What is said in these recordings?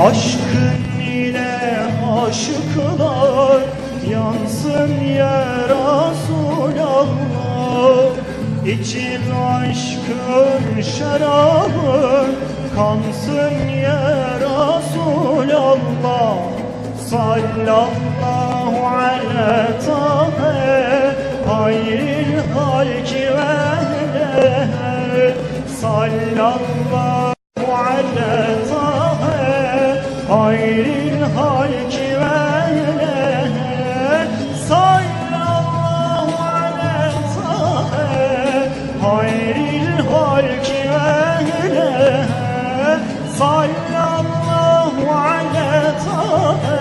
Aşkın ile aşıklar yansın ya Resulallah İçin aşkın şarabı kansın ya Resulallah Sallallahu ala tahe hayril halki ve ehlehe Sallallahu ala hayril halki ve ehlehe Sallallahu ala tahe hayril halki ve ehlehe Sallallahu ala tahe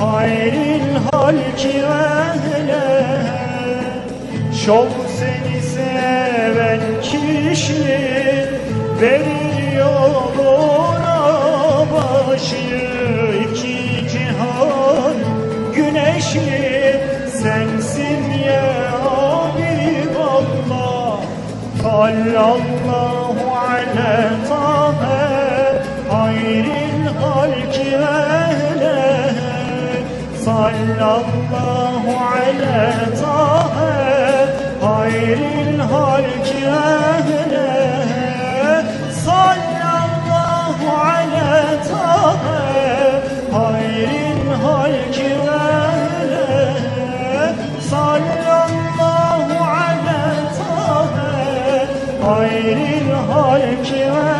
hayril halki ve ehlehe Şol seni seven kişi verir başı iki cihan güneşi sensin ya Habiballah sallallahu ala tahe hayril halki ehlehe sallallahu ala tahe hayril halki ehlehe hayrin halkine